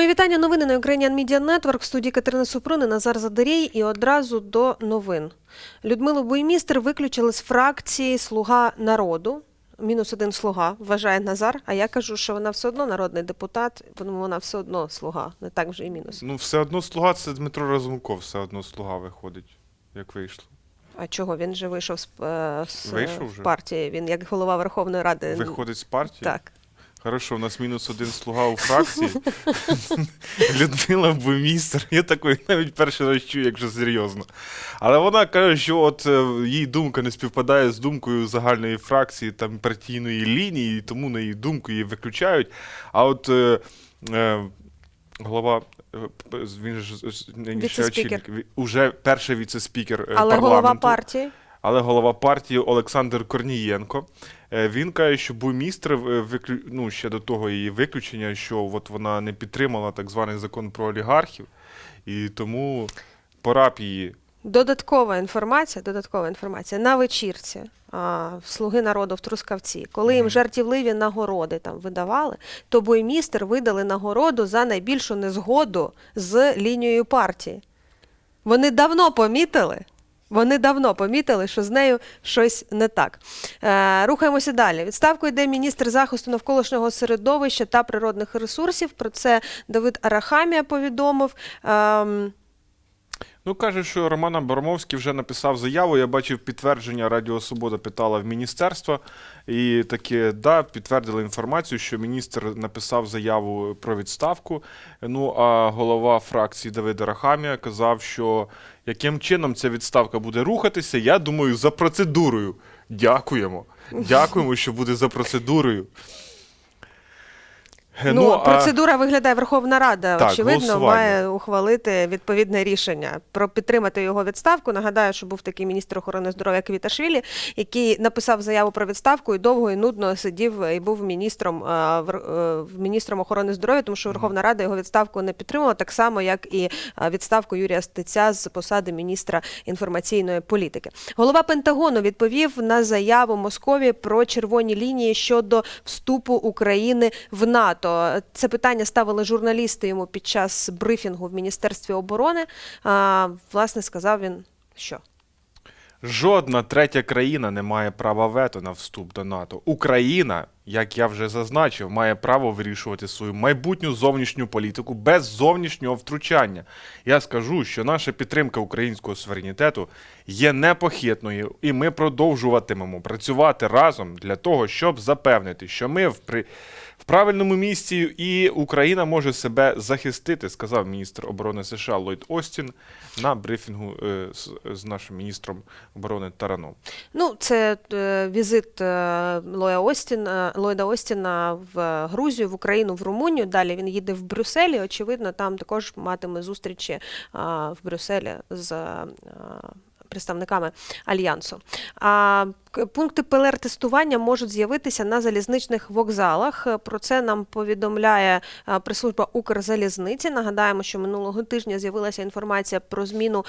Мої вітання. Новини на Ukrainian Media Network. В студії Катерина Супрун і Назар Задарєй. І одразу до новин. Людмилу Буймістер виключили з фракції Слуга народу. Мінус один слуга, вважає Назар. А я кажу, що вона все одно народний депутат, тому вона все одно слуга, не так вже і мінус. Ну, все одно слуга це Дмитро Разумков, все одно слуга виходить, як вийшло. А чого він же вийшов з, е, з е, Вийшов вже? партії? Він як голова Верховної Ради. Виходить з партії. Так. Хорошо, у нас мінус один слуга у фракції. Людмила Бумістер. Я такої навіть перший раз чую, якщо серйозно. Але вона каже, що от е, її думка не співпадає з думкою загальної фракції там партійної лінії, і тому на її думку її виключають. А от е, е, голова. е, Він ж ще очільник, уже перший віце-спікер е, Але голова партії. Але голова партії Олександр Корнієнко. Е, Він каже, що буймістр е, ну, ще до того її виключення, що от вона не підтримала так званий закон про олігархів, і тому пора б її. Додаткова інформація, додаткова інформація на вечірці а, Слуги народу в Трускавці, коли їм жартівливі нагороди там видавали, то боймістер видали нагороду за найбільшу незгоду з лінією партії. Вони давно помітили. Вони давно помітили, що з нею щось не так. Е, рухаємося далі. Відставку йде міністр захисту навколишнього середовища та природних ресурсів. Про це Давид Арахамія повідомив. Ну, каже, що Роман Абрамовський вже написав заяву. Я бачив підтвердження Радіо Свобода питала в міністерство. І таки, да, підтвердили інформацію, що міністр написав заяву про відставку. Ну а голова фракції Давида Рахамія казав, що яким чином ця відставка буде рухатися, я думаю, за процедурою. Дякуємо. Дякуємо, що буде за процедурою. Е, Ну, а- процедура виглядає Верховна Рада, Так, очевидно, має ухвалити відповідне рішення про підтримати його відставку. Нагадаю, що був такий міністр охорони здоров'я Квіташвілі, який написав заяву про відставку і довго і нудно сидів і був міністром, е, е, міністром охорони здоров'я, тому що Верховна Рада його відставку не підтримала, так само як і відставку Юрія Стеця з посади міністра інформаційної політики. Голова Пентагону відповів на заяву Московії про червоні лінії щодо вступу України в НАТО. Це питання ставили журналісти йому під час брифінгу в Міністерстві оборони. А, власне, сказав він, що Жодна третя країна не має права вето на вступ до НАТО. Україна, як я вже зазначив, має право вирішувати свою майбутню зовнішню політику без зовнішнього втручання. Я скажу, що наша підтримка українського суверенітету є непохитною, і ми продовжуватимемо працювати разом для того, щоб запевнити, що ми в при. Правильному місці і Україна може себе захистити, сказав міністр оборони США Ллойд Остін на брифінгу е, з, нашим міністром оборони Тараном. ну, це е, візит е, Лоя Остіна, Ллойда Остіна в Грузію, в Україну, в Румунію. Далі він їде в Брюсселі. Очевидно, там також матиме зустрічі в Брюсселі з. Представниками альянсу. А пункти ПЛР-тестування можуть з'явитися на залізничних вокзалах. Про це нам повідомляє прес-служба Укрзалізниці. Нагадаємо, що минулого тижня з'явилася інформація про зміну,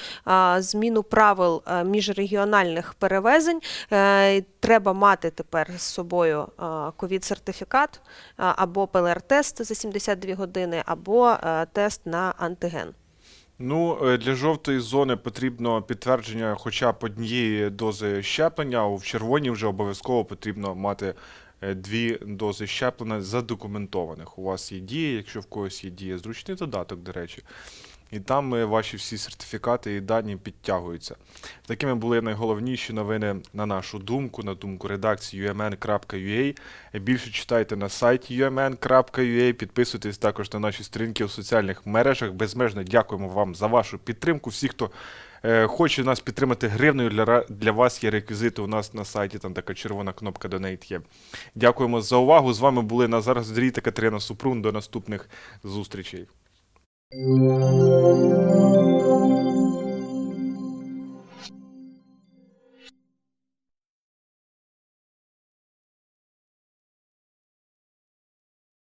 зміну правил міжрегіональних перевезень. Е, Треба мати тепер з собою ковід-сертифікат або ПЛР-тест за 72 години, або е, тест на антиген. Ну, е, для жовтої зони потрібно підтвердження хоча б однієї дози щеплення, а в червоній вже обов'язково потрібно мати е, дві дози щеплення задокументованих. У вас є дія, якщо в когось є дія, зручний додаток, до речі. І там е, ваші всі сертифікати і дані підтягуються. Такими були найголовніші новини на нашу думку, на думку редакції umn.ua. Більше читайте на сайті umn.ua, підписуйтесь також на наші сторінки у соціальних мережах. Безмежно дякуємо вам за вашу підтримку. Всі, хто е, хоче нас підтримати гривнею, для, для вас є реквізити у нас на сайті, там така червона кнопка Donate є. Дякуємо за увагу. З вами були Назар Здрій та Катерина Супрун. До наступних зустрічей. Música